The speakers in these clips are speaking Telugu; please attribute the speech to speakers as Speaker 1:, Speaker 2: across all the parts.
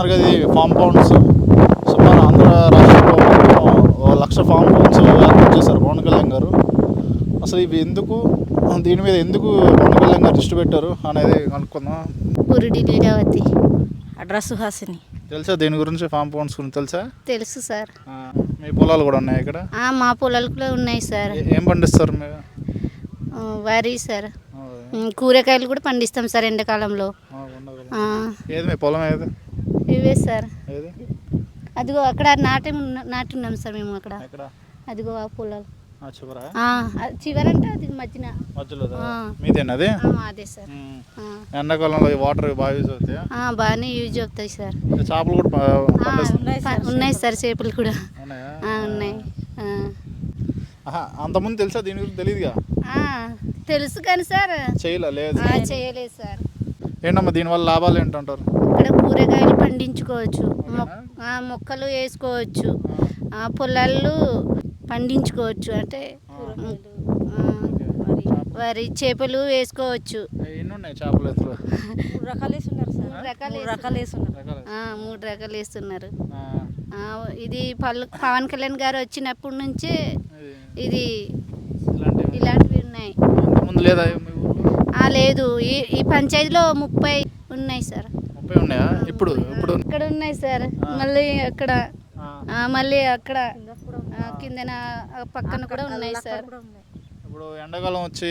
Speaker 1: మరి అది ఫామ్ పౌండ్స్ సుమారు ఆంధ్ర రాష్ట్రంలో లక్ష ఫామ్ పౌండ్స్ ఏర్పాటు చేశారు పవన్ కళ్యాణ్ గారు. అసలు ఇవి ఎందుకు దీని మీద ఎందుకు పవన్ కళ్యాణ్ గారు దృష్టి పెట్టారు అనేది కనుక్కుందాం
Speaker 2: పురిడి లీలావతి అడ్రస్ హాసిని
Speaker 1: తెలుసా దీని గురించి ఫామ్ పౌండ్స్ గురించి తెలుసా?
Speaker 2: తెలుసు సార్.
Speaker 1: మీ పొలాలు కూడా ఉన్నాయి ఇక్కడ?
Speaker 2: మా పొలాలు కూడా ఉన్నాయి సార్.
Speaker 1: ఏ- పండిస్తారు మీరు?
Speaker 2: వరి సార్. కూరగాయలు కూడా పండిస్తాం సార్ ఎండాకాలంలో.
Speaker 1: ఏది మీ పొలం ఏది?
Speaker 2: ఇవే సార్. అదిగో అక్కడ నాటి నాటి ఉన్నాం సార్ మేము అక్కడ. అదిగో ఆ పొలాలు. అది చివరంటే అది మధ్యన.
Speaker 1: మీదేనా అది?
Speaker 2: మాదే సార్.
Speaker 1: ఎండాకాలంలో వాటర్ బాగా యూజ్ అవుతాయా?
Speaker 2: బాగానే యూజ్ అవుతాయి సార్.
Speaker 1: చేపలు కూడా
Speaker 2: ఉన్నాయి సార్. చేపలు కూడా.
Speaker 1: ఉన్నాయా? అంతకుముందు తెలుసా దీని గురించి తెలియదుగా
Speaker 2: తెలుసు కానీ సార్.
Speaker 1: చేయలే? లేదు.
Speaker 2: ఆ, చేయలేదు సార్.
Speaker 1: ఏంటమ్మా దీనివల్ల లాభాలు ఏంటంటారు?
Speaker 2: ఇక్కడ కూరగాయలు పండించుకోవచ్చు. మొక్కలు వేసుకోవచ్చు. ఆ, పొలాలు పండించుకోవచ్చు. అంటే వరి చేపలు వేసుకోవచ్చు.
Speaker 3: మూడు రకాలు వేస్తున్నారు
Speaker 2: ఇది పలు పవన్ కళ్యాణ్ గారు వచ్చినప్పటి నుంచే
Speaker 1: ఇది ఇలాంటివి.
Speaker 2: ఉన్నాయి.
Speaker 1: లేదా మీ ఊర్లో?
Speaker 2: ఆ, లేదు. ఈ ఈ పంచాయతీలో ముప్పై ఉన్నాయి సార్.
Speaker 1: ముప్పై ఉన్నాయా? ఇప్పుడు ఇప్పుడు
Speaker 2: ఇక్కడ ఉన్నాయి సార్. మళ్ళీ అక్కడ మళ్ళీ అక్కడ కిందన పక్కన కూడా ఉన్నాయి సార్.
Speaker 1: ఇప్పుడు ఎండాకాలం వచ్చి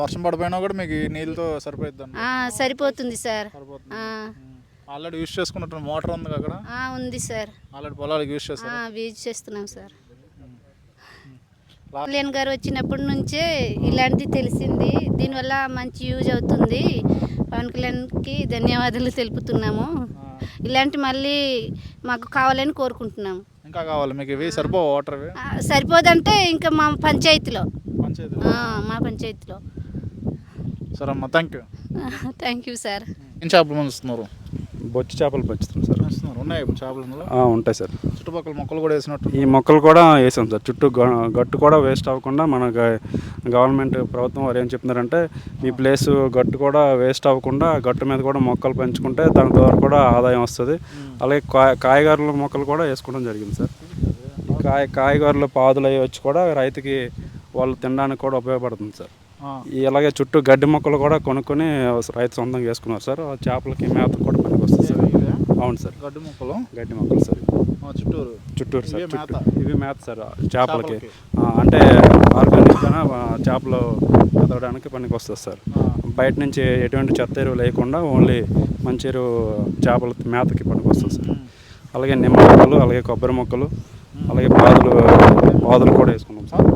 Speaker 1: వర్షం పడిపోయినా కూడా మీకు నీళ్ళతో సరిపోయిద్ది అన్న
Speaker 2: ఆ, సరిపోతుంది సార్.
Speaker 1: సరిపోతుంది.
Speaker 2: ఆ,
Speaker 1: ఆల్రెడీ యూస్ చేసుకున్నట్టు మోటార్ ఉంది అక్కడ?
Speaker 2: ఆ, ఉంది సార్.
Speaker 1: ఆల్రెడీ పొలాలకు యూస్
Speaker 2: ఆ,
Speaker 1: చేస్తారు
Speaker 2: యూజ్ చేస్తున్నాం సార్. కళ్యాణ్ గారు వచ్చినప్పటి నుంచే ఇలాంటిది తెలిసింది. దీనివల్ల మంచి యూజ్ అవుతుంది. పవన్ కళ్యాణ్కి ధన్యవాదాలు తెలుపుతున్నాము. ఇలాంటి మళ్ళీ మాకు కావాలని కోరుకుంటున్నాము.
Speaker 1: ఇంకా కావాలి మీకు ఇవి సరిపోవు వాటర్
Speaker 2: సరిపోదంటే ఇంకా మా పంచాయతీలో. మా పంచాయతీలో.
Speaker 1: సరే అమ్మా thank you
Speaker 2: thank you sir
Speaker 1: ఏం చేపలు పంచుతున్నారు
Speaker 4: బొచ్చు చేపలు పెంచుతాం సార్.
Speaker 1: ఉన్నాయి చేపలు
Speaker 4: ఉంటాయి సార్.
Speaker 1: చుట్టుపక్కల మొక్కలు కూడా వేసినట్టు
Speaker 4: ఈ మొక్కలు కూడా వేసాం సార్. చుట్టూ గ- గట్టు కూడా వేస్ట్ అవ్వకుండా మన గవర్నమెంట్ ప్రభుత్వం వారు ఏం చెప్తున్నారంటే మీ ప్లేస్ గట్టు కూడా వేస్ట్ అవ్వకుండా గట్టు మీద కూడా మొక్కలు పెంచుకుంటే దాని ద్వారా కూడా ఆదాయం వస్తుంది. అలాగే కాయ కాయగూరల మొక్కలు కూడా వేసుకోవడం జరిగింది సార్. ఈ కాయ కాయగూరలు పాదులు అవి వచ్చి కూడా రైతుకి వాళ్ళు తినడానికి కూడా ఉపయోగపడుతుంది సార్. అలాగే చుట్టూ గడ్డి మొక్కలు కూడా కొనుక్కొని రైతు సొంతంగా వేసుకున్నారు సార్. చేపలకి మేతకు కూడా పనికి వస్తుంది సార్. అవును సార్.
Speaker 1: గడ్డి మొక్కలు?
Speaker 4: గడ్డి మొక్కలు సార్.
Speaker 1: చుట్టూరు?
Speaker 4: చుట్టూరు సార్
Speaker 1: ఇవే మేత.
Speaker 4: మేత సార్ చేపలకి. అంటే ఆర్గానిక్గా చేపలు ఎదగడానికి పనికి వస్తుంది సార్. బయట నుంచి ఎటువంటి చెత్త ఎరువు లేకుండా ఓన్లీ మంచి ఎరువు చేపల మేతకి పనికి వస్తుంది సార్. అలాగే నిమ్మ మొక్కలు అలాగే కొబ్బరి మొక్కలు అలాగే పాదులు పాదులు కూడా వేసుకున్నాం సార్.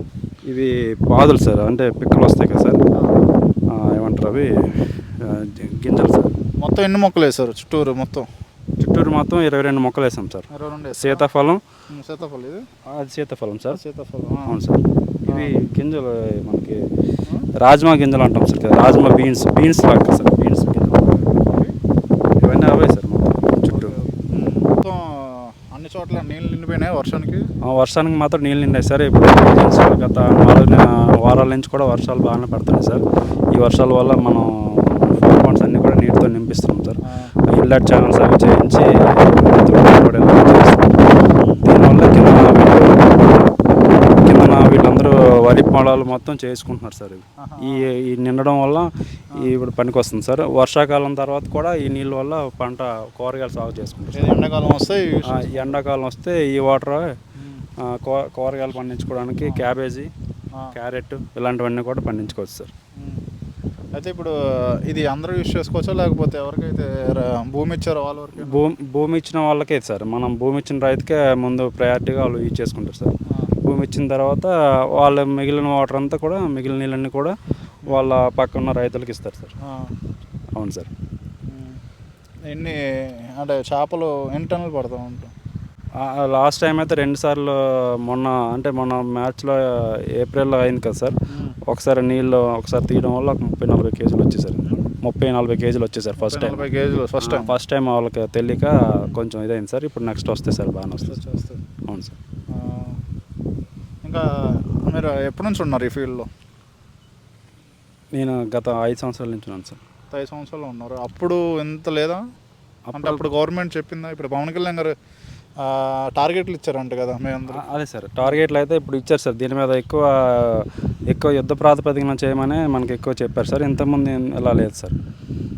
Speaker 4: ఇవి పాదులు సార్ అంటే పిక్కలు వస్తాయి కదా సార్. ఏమంటారు అవి? గింజలు సార్.
Speaker 1: మొత్తం ఎన్ని మొక్కలు వేశారు చుట్టూరు మొత్తం?
Speaker 4: చుట్టూరు మొత్తం ఇరవై రెండు మొక్కలు వేసాం సార్.
Speaker 1: ఇరవై రెండు?
Speaker 4: సీతాఫలం.
Speaker 1: సీతాఫలం ఇది?
Speaker 4: అది సీతాఫలం సార్.
Speaker 1: సీతాఫలం.
Speaker 4: అవును సార్. ఇవి గింజలు మనకి రాజ్మా గింజలు అంటాం సార్ రాజ్మా బీన్స్ బీన్స్ లాగా సార్ బీన్స్ గింజలు ఇవన్నీ అవే సార్ మొత్తం చుట్టూ
Speaker 1: ఉమ్, మొత్తం అన్ని చోట్ల నీళ్ళు నిండిపోయినాయి వర్షానికి?
Speaker 4: వర్షానికి మాత్రం నీళ్ళు నిండాయి సార్. ఇప్పుడు గత నాలుగు వారాల నుంచి కూడా వర్షాలు బాగానే పడుతున్నాయి సార్. ఈ వర్షాల వల్ల మనం ఫోర్ పాయింట్స్ అన్ని కూడా నీటితో నింపిస్తున్నాం సార్.
Speaker 1: ఆ,
Speaker 4: ఇల్లట్ ఛానల్స్ అవి చేయించి రైతులకు ఉపయోగపడేలా చేస్తున్నాం. దీనివల్ల కింద కింద వీళ్ళందరూ వరి పొలాలు మొత్తం చేసుకుంటున్నారు సార్ ఇవి. ఈ ఈ నిండడం వల్ల ఈ ఇప్పుడు పనికి వస్తుంది సార్. వర్షాకాలం తర్వాత కూడా ఈ నీళ్ళ వల్ల పంట కూరగాయలు సాగు చేసుకుంటారు
Speaker 1: ఎండాకాలం వస్తే
Speaker 4: ఎండాకాలం వస్తే ఈ వాటర్ కూరగాయలు పండించుకోవడానికి క్యాబేజీ. క్యారెట్ ఇలాంటివన్నీ కూడా పండించుకోవచ్చు సార్.
Speaker 1: అయితే ఇప్పుడు ఇది అందరూ యూస్ చేసుకోవచ్చా? లేకపోతే ఎవరికైతే భూమి ఇచ్చారో వాళ్ళ వరకు?
Speaker 4: భూమి భూమి ఇచ్చిన వాళ్ళకే సార్. మనం భూమి ఇచ్చిన రైతుకే ముందు ప్రయారిటీగా వాళ్ళు యూజ్ చేసుకుంటారు సార్. ఇచ్చిన తర్వాత వాళ్ళ మిగిలిన వాటర్ అంతా కూడా మిగిలిన నీళ్ళన్నీ కూడా వాళ్ళ పక్కన ఉన్న రైతులకు ఇస్తారు సార్. అవును సార్.
Speaker 1: ఎన్ని అంటే చేపలు ఎన్ని టన్నులు పడతా ఉంటాం
Speaker 4: లాస్ట్ టైం అయితే రెండు సార్లు మొన్న అంటే మొన్న మ్యాచ్లో ఏప్రిల్లో అయింది కదా సార్. ఒకసారి నీళ్ళు ఒకసారి తీయడం వల్ల ఒక ముప్పై నలభై కేజీలు వచ్చేసారు ముప్పై నలభై కేజీలు వచ్చేసారు ఫస్ట్ టైం.
Speaker 1: నలభై కేజీలు ఫస్ట్ టైం.
Speaker 4: ఫస్ట్ టైం వాళ్ళకి తెలియక కొంచెం ఇదైంది సార్. ఇప్పుడు నెక్స్ట్ వస్తే సార్ బాగానే వస్తుంది. అవును సార్.
Speaker 1: ఇంకా మీరు ఎప్పటి నుంచి ఉన్నారు ఈ ఫీల్డ్లో?
Speaker 4: నేను గత ఐదు సంవత్సరాల నుంచి ఉన్నాను సార్.
Speaker 1: ఐదు సంవత్సరాలు ఉన్నారు. అప్పుడు ఎంత లేదా? అంటే అప్పుడు గవర్నమెంట్ చెప్పిందా? ఇప్పుడు పవన్ కళ్యాణ్ గారు టార్గెట్లు ఇచ్చారంట కదా మేమందరం
Speaker 4: అదే సార్ టార్గెట్లు అయితే ఇప్పుడు ఇచ్చారు సార్. దీని మీద ఎక్కువ ఎక్కువ యుద్ధ ప్రాతిపదికన చేయమని మనకి ఎక్కువ చెప్పారు సార్. ఇంతకుముందు ఇలా లేదు సార్.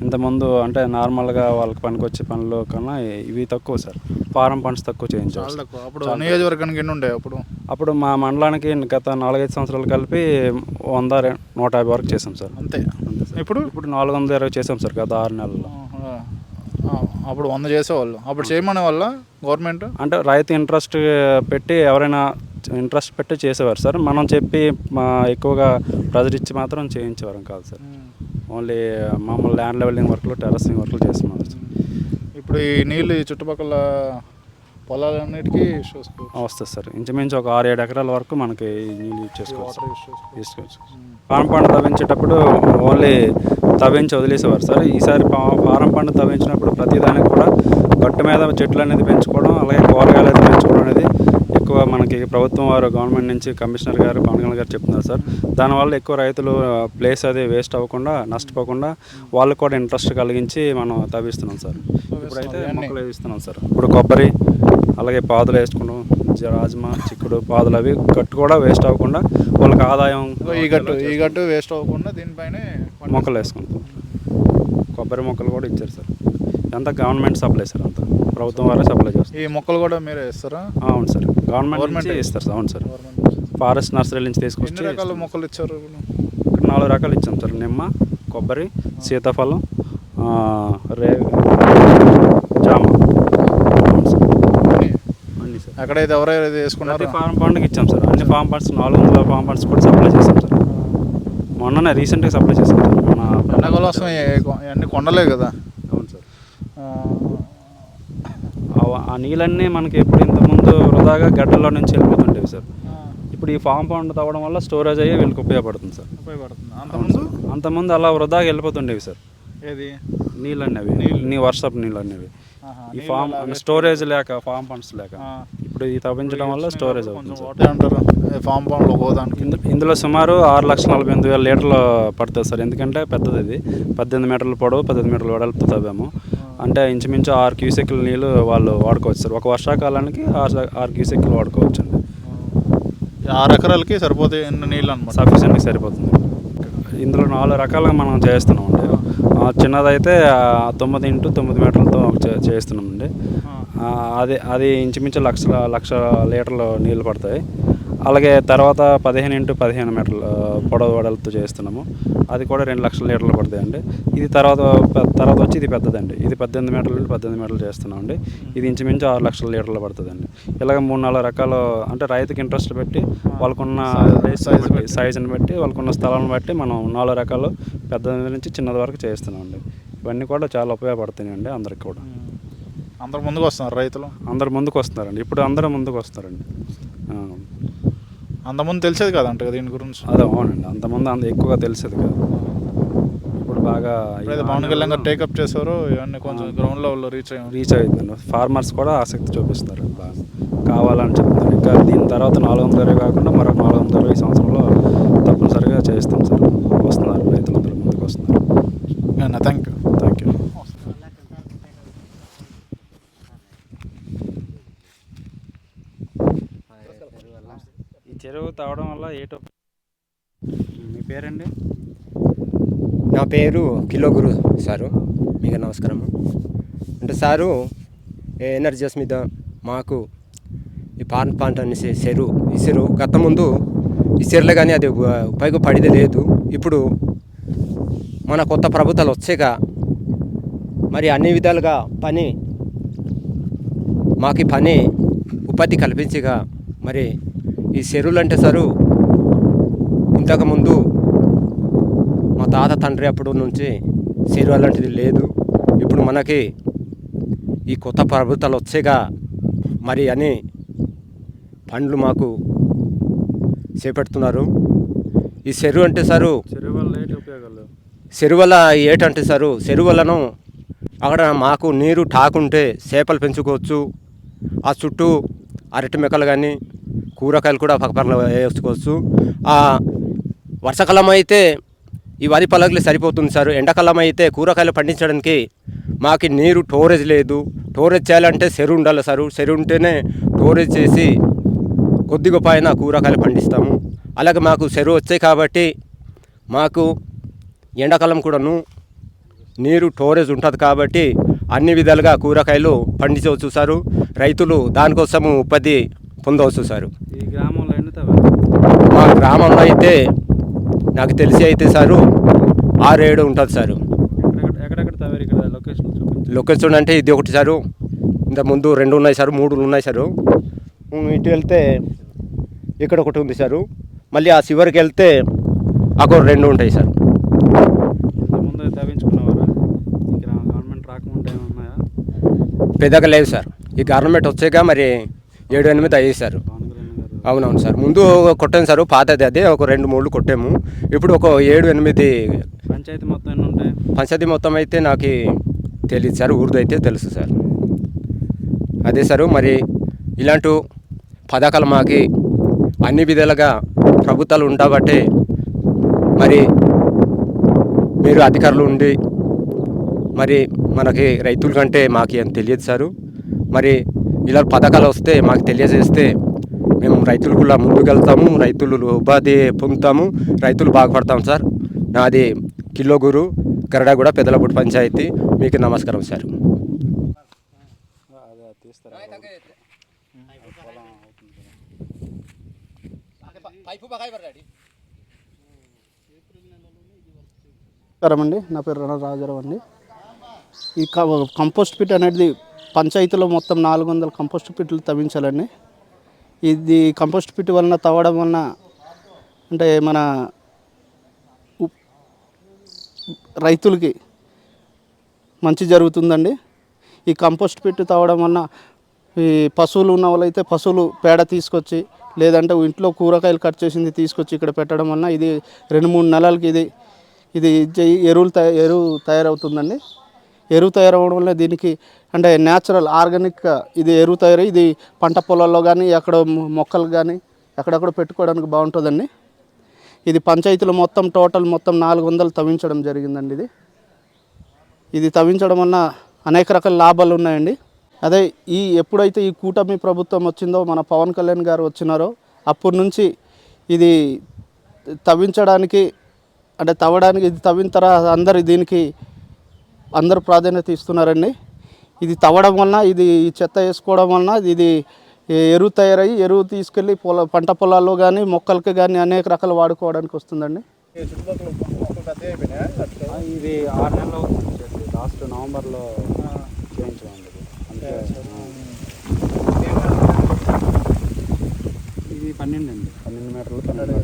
Speaker 4: ఇంతకుముందు అంటే నార్మల్గా వాళ్ళకి పనికొచ్చే పనులు కన్నా ఇవి తక్కువ సార్. ఫారం పనులు తక్కువ చేయించారు
Speaker 1: చాలా
Speaker 4: సార్.
Speaker 1: తక్కువ. అప్పుడు నియోజకవర్గానికి ఎన్ని ఉండే అప్పుడు?
Speaker 4: అప్పుడు మా మండలానికి గత నాలుగైదు సంవత్సరాలు కలిపి వంద నూట యాభై వరకు చేసాం సార్.
Speaker 1: అంతే. ఇప్పుడు
Speaker 4: ఇప్పుడు నాలుగు వందల ఇరవై చేసాం సార్ గత ఆరు నెలల్లో.
Speaker 1: అప్పుడు వంద చేసేవాళ్ళు. అప్పుడు చేయమనే వల్ల గవర్నమెంట్?
Speaker 4: అంటే రైతు ఇంట్రెస్ట్ పెట్టి ఎవరైనా ఇంట్రెస్ట్ పెట్టి చేసేవారు సార్. మనం చెప్పి మా ఎక్కువగా ప్రెజర్ ఇచ్చి మాత్రం చేయించేవారు కాదు సార్. ఓన్లీ మామూలు ల్యాండ్ లెవెలింగ్ వర్క్లు టెరసింగ్ వర్క్లు చేస్తున్నారు సార్.
Speaker 1: ఇప్పుడు ఈ నీళ్ళు ఈ చుట్టుపక్కల పొలాలన్నిటికీ చూసుకోవచ్చు.
Speaker 4: వస్తుంది సార్. ఇంచుమించు ఒక ఆరు ఏడు ఎకరాల వరకు మనకి నీళ్ళు యూజ్ చేసుకోవచ్చు. తీసుకోవచ్చు పారం పంట తవ్వించేటప్పుడు ఓన్లీ తవ్వించి వదిలేసేవారు సార్. ఈసారి పారం పంట తవ్వించినప్పుడు ప్రతిదానికి కూడా గట్టు మీద చెట్లు అనేది పెంచుకోవడం అలాగే కూరగాయలు ఎక్కువ మనకి ప్రభుత్వం వారు గవర్నమెంట్ నుంచి కమిషనర్ గారు పవన్ కళ్యాణ్ గారు చెప్తున్నారు సార్. దానివల్ల ఎక్కువ రైతులు ప్లేస్ అది వేస్ట్ అవ్వకుండా నష్టపోకుండా వాళ్ళకు కూడా ఇంట్రెస్ట్ కలిగించి మనం తవ్విస్తున్నాం సార్. ఇప్పుడైతే మొక్కలు వేస్తున్నాం సార్. ఇప్పుడు కొబ్బరి అలాగే పాదులు వేసుకున్నాం జ- రాజ్మా చిక్కుడు పాదులు అవి గట్టు కూడా వేస్ట్ అవ్వకుండా వాళ్ళకి ఆదాయం
Speaker 1: ఈ గట్టు ఈ గట్టు వేస్ట్ అవ్వకుండా దీనిపైనే
Speaker 4: మొక్కలు వేసుకుంటాం. కొబ్బరి మొక్కలు కూడా ఇచ్చారు సార్. అంతా గవర్నమెంట్ సప్లై సార్ అంతా. ప్రభుత్వం వారే సప్లై చేస్తారు.
Speaker 1: ఈ మొక్కలు కూడా మీరే ఇస్తారా?
Speaker 4: అవును సార్. గవర్నమెంట్ నుంచి ఇస్తారు సార్. అవును సార్. ఫారెస్ట్ నర్సరీ నుంచి తీసుకొచ్చి
Speaker 1: రకాల. మొక్కలు ఇచ్చారు
Speaker 4: ఇక్కడ నాలుగు రకాలు ఇచ్చాం సార్. నిమ్మ కొబ్బరి సీతాఫలం రే జామ.
Speaker 1: ఎక్కడైతే ఎవరైతే వేసుకున్నారో
Speaker 4: ఫార్మ్ పండుగ ఇచ్చాం సార్. అన్ని ఫార్మ్ పండ్స్ నాలుగు వందల ఫార్మ్ పండ్స్ కూడా సప్లై చేసాం సార్. మొన్ననే రీసెంట్గా సప్లై చేసాం సార్. మన
Speaker 1: ఎండాకాలం అన్ని కొండలే కదా
Speaker 4: అవును సార్
Speaker 1: ఆ,
Speaker 4: ఆ- నీళ్ళన్నీ మనకి ఎప్పుడు ఇంతకుముందు వృధాగా గడ్డల్లో నుంచి వెళ్ళిపోతుండేవి సార్. ఇప్పుడు ఈ ఫామ్ పండు తవ్వడం వల్ల స్టోరేజ్ అయ్యి వీళ్ళకి ఉపయోగపడుతుంది సార్.
Speaker 1: ఉపయోగపడుతుంది. అంతకుముందు
Speaker 4: అంతకుముందు అలా వృధాగా వెళ్ళిపోతుండేవి సార్.
Speaker 1: ఏది?
Speaker 4: నీళ్ళు. అనేవి నీ వర్షపు నీళ్ళు అనేవి ఈ ఫామ్ స్టోరేజ్ లేక ఫామ్ పండ్స్ లేక. ఇప్పుడు ఈ తవ్వించడం వల్ల స్టోరేజ్ అవుతుంది
Speaker 1: అంటారు. ఫామ్ పండ్లు ఒక్కో దానికి
Speaker 4: ఇందు- ఇందులో సుమారు ఆరు లక్షల నలభై ఎనిమిది వేల లీటర్లు పడుతుంది సార్. ఎందుకంటే పెద్దది ఇది. పద్దెనిమిది మీటర్ల పొడవు పద్దెనిమిది మీటర్ల వెడల్పు తవ్వాము. అంటే ఇంచుమించు ఆరు క్యూసెక్ల నీళ్ళు వాళ్ళు వాడుకోవచ్చు సార్ ఒక వర్షాకాలానికి ఆరు ఆరు క్యూసెక్లు వాడుకోవచ్చు అండి
Speaker 1: ఆరు ఎకరాలకి సరిపోతాయి ఎన్ని నీళ్ళు అనమాట
Speaker 4: సఫిషియెంట్గా సరిపోతుంది. ఇందులో నాలుగు రకాలుగా మనం చేస్తున్నాం అండి చిన్నదైతే తొమ్మిది ఇంటూ తొమ్మిది మీటర్లతో చేస్తున్నాం అండి అది అది ఇంచుమించు లక్ష లక్ష లీటర్లు నీళ్ళు పడతాయి. అలాగే తర్వాత పదిహేను ఇంటూ పదిహేను మీటర్ల పొడవు వెడల్పుతో చేస్తున్నాము. అది కూడా రెండు లక్షల లీటర్లు పడతాయండి. ఇది తర్వాత తర్వాత వచ్చి ఇది పెద్దదండి. ఇది పద్దెనిమిది మీటర్ల నుండి పద్దెనిమిది మీటర్లు చేస్తున్నాం అండి ఇది ఇంచుమించు ఆరు లక్షల లీటర్లు పడుతుందండి. ఇలాగ మూడు నాలుగు రకాలు అంటే రైతుకి ఇంట్రెస్ట్ పెట్టి వాళ్ళకున్న
Speaker 1: బట్టి.
Speaker 4: సైజుని బట్టి. వాళ్ళకున్న స్థలాన్ని బట్టి మనం నాలుగు రకాలు పెద్దది నుంచి చిన్నది వరకు చేస్తున్నాం అండి ఇవన్నీ కూడా చాలా ఉపయోగపడుతున్నాయండి అందరికి కూడా.
Speaker 1: అందరు ముందుకు వస్తున్నారు రైతులు.
Speaker 4: అందరు ముందుకు వస్తున్నారండి. ఇప్పుడు అందరూ ముందుకు వస్తున్నారండి ఆ,
Speaker 1: అంతకుముందు తెలిసేది కదంట కదా దీని గురించి.
Speaker 4: అదే అవునండి. అంతమంది అంత ఎక్కువగా తెలిసేది కాదు. ఇప్పుడు బాగా
Speaker 1: పవన్ కళ్యాణ్ గారు టేకప్ చేశారో ఇవన్నీ కొంచెం గ్రౌండ్ లెవెల్లో రీచ్
Speaker 4: రీచ్ అవుతుందండి ఫార్మర్స్ కూడా ఆసక్తి చూపిస్తారు. బాగా కావాలని చెప్తున్నారు. ఇంకా దీని తర్వాత నాలుగు వందల ఇరవై కాకుండా మరొక నాలుగు వందల ఇరవై సంవత్సరంలో తప్పనిసరిగా చేస్తాం సార్ వస్తున్నారు రైతులందరూ ముందుకు వస్తున్నారు
Speaker 1: థ్యాంక్ యూ
Speaker 4: థ్యాంక్ యూ ఈ చెరువు తాగడం వల్ల ఏటో మీ పేరండి?
Speaker 5: నా పేరు కిలో గురు సారు. మీకు నమస్కారము అంటే సారు ఏ ఎనర్జీస్ మీద మాకు ఈ పాన్ పాంట్ అనేసి చెరువు ఈ చెరువు గత ముందు ఈ చెరువులో కానీ అది ఉప- ఉపయోగపడేది లేదు. ఇప్పుడు మన కొత్త ప్రభుత్వాలు వచ్చాక మరి అన్ని విధాలుగా పని మాకు ఈ పని ఉపాధి కల్పించగా. మరి ఈ చెరువులు అంటే సారు ఇంతకుముందు మా తాత తండ్రి అప్పుడు నుంచి చెరువు అలాంటిది లేదు. ఇప్పుడు మనకి ఈ కొత్త ప్రభుత్వాలు వచ్చేగా మరి అని పండ్లు మాకు చేపెడుతున్నారు. ఈ చెరువు అంటే సారు
Speaker 4: చెరువు వల్ల
Speaker 5: ఏటంటే సారు చెరువులను అక్కడ మాకు నీరు టాకుంటే చేపలు పెంచుకోవచ్చు. ఆ చుట్టూ అరటి మెక్కలు కానీ కూరగాయలు కూడా పక్కపక్కన వేసుకోవచ్చు వర్షాకాలం అయితే ఈ వరి పలకలు సరిపోతుంది సార్. ఎండాకాలం అయితే కూరగాయలు పండించడానికి మాకు నీరు టోరేజ్ లేదు. టోరేజ్ చేయాలంటే చెరువు ఉండాలి సార్. చెరువు ఉంటేనే టోరేజ్ చేసి కొద్దిగా పైన కూరగాయలు పండిస్తాము. అలాగే మాకు చెరువు వచ్చాయి కాబట్టి మాకు ఎండాకాలం కూడాను నీరు టోరేజ్ ఉంటుంది కాబట్టి అన్ని విధాలుగా కూరగాయలు పండించవచ్చు సారు. రైతులు దానికోసము ఉపాధి పొందవచ్చు సారు.
Speaker 4: ఈ గ్రామంలో
Speaker 5: మా గ్రామంలో అయితే నాకు తెలిసి అయితే సారు ఆరేడు ఉంటుంది సారు.
Speaker 4: లొకేషన్
Speaker 5: అంటే ఇది ఒకటి సారు. ఇంత ముందు రెండు ఉన్నాయి సారు మూడు ఉన్నాయి సారు. ఇటు వెళ్తే ఇక్కడ ఒకటి ఉంది సారు. మళ్ళీ ఆ చివరికి వెళ్తే అక్కడ రెండు ఉంటాయి సార్. పెద్దగా లేదు సార్. ఈ గవర్నమెంట్ వచ్చాక మరి ఏడు ఎనిమిది అయ్యాయి సార్ అవునవును సార్. ముందు కొట్టాను సార్ పాతది అదే ఒక రెండు మూడు కొట్టాము. ఇప్పుడు ఒక ఏడు ఎనిమిది
Speaker 4: పంచాయతీ మొత్తం ఉంటాయి?
Speaker 5: పంచాయతీ మొత్తం అయితే నాకు తెలియదు సార్ ఊరిది అయితే తెలుసు సార్. అదే సార్ మరి ఇలాంటి పథకాలు మాకి అన్ని విధాలుగా ప్రభుత్వాలు ఉండబట్టే మరి మీరు అధికారులు ఉండి మరి మనకి రైతుల కంటే మాకు ఏం తెలియదు సారు. మరి ఇలా పథకాలు వస్తే మాకు తెలియజేస్తే మేము రైతులు కూడా ముందుకు వెళ్తాము రైతులు ఉపాధి పొందుతాము రైతులు బాగుపడతాం సార్. నాది కిలోగురు గరడగూడ పెదలపూడి పంచాయతీ. మీకు నమస్కారం సార్.
Speaker 6: నమస్కారం అండి. నా పేరు రణ రాజారావు అండి. ఈ కంపోస్ట్ పిట్ అనేది పంచాయతీలో మొత్తం నాలుగు వందల కంపోస్ట్ పిట్లు తవ్వించాలండి. ఇది కంపోస్ట్ పిట్ వలన తవ్వడం వలన అంటే మన రైతులకి మంచి జరుగుతుందండి. ఈ కంపోస్ట్ పిట్ తవ్వడం వలన ఈ పశువులు ఉన్న వాళ్ళైతే పశువులు పేడ తీసుకొచ్చి లేదంటే ఇంట్లో కూరగాయలు కట్ చేసింది తీసుకొచ్చి ఇక్కడ పెట్టడం వలన ఇది రెండు మూడు నెలలకి ఇది ఇది ఎరువులు తయ ఎరువు తయారవుతుందండి. ఎరువు తయారవడం వల్ల దీనికి అంటే న్యాచురల్ ఆర్గానిక్ ఇది ఎరువు తయారు ఇది పంట పొలాల్లో కానీ ఎక్కడ మొక్కలు కానీ ఎక్కడెక్కడ పెట్టుకోవడానికి బాగుంటుందండి. ఇది పంచాయతీలు మొత్తం టోటల్ మొత్తం నాలుగు వందలు తవ్వించడం జరిగిందండి ఇది. ఇది తవ్వించడం వలన అనేక రకాల లాభాలు ఉన్నాయండి. అదే ఈ ఎప్పుడైతే ఈ కూటమి ప్రభుత్వం వచ్చిందో మన పవన్ కళ్యాణ్ గారు వచ్చినారో అప్పటి నుంచి ఇది తవ్వించడానికి అంటే తవ్వడానికి ఇది తవ్విన తర్వాత అందరు దీనికి అందరూ ప్రాధాన్యత ఇస్తున్నారండి. ఇది తవ్వడం వలన ఇది ఈ చెత్త వేసుకోవడం వలన ఇది ఎరువు తయారయ్యి ఎరువు తీసుకెళ్ళి పొల పంట పొలాల్లో కానీ మొక్కలకి కానీ అనేక రకాలు వాడుకోవడానికి వస్తుందండి.
Speaker 4: ఇది ఆరు నెలలు లాస్ట్ నవంబర్లో చేయించడం ఇది. పన్నెండు అండి. పన్నెండు మీటర్లు పన్నెండు.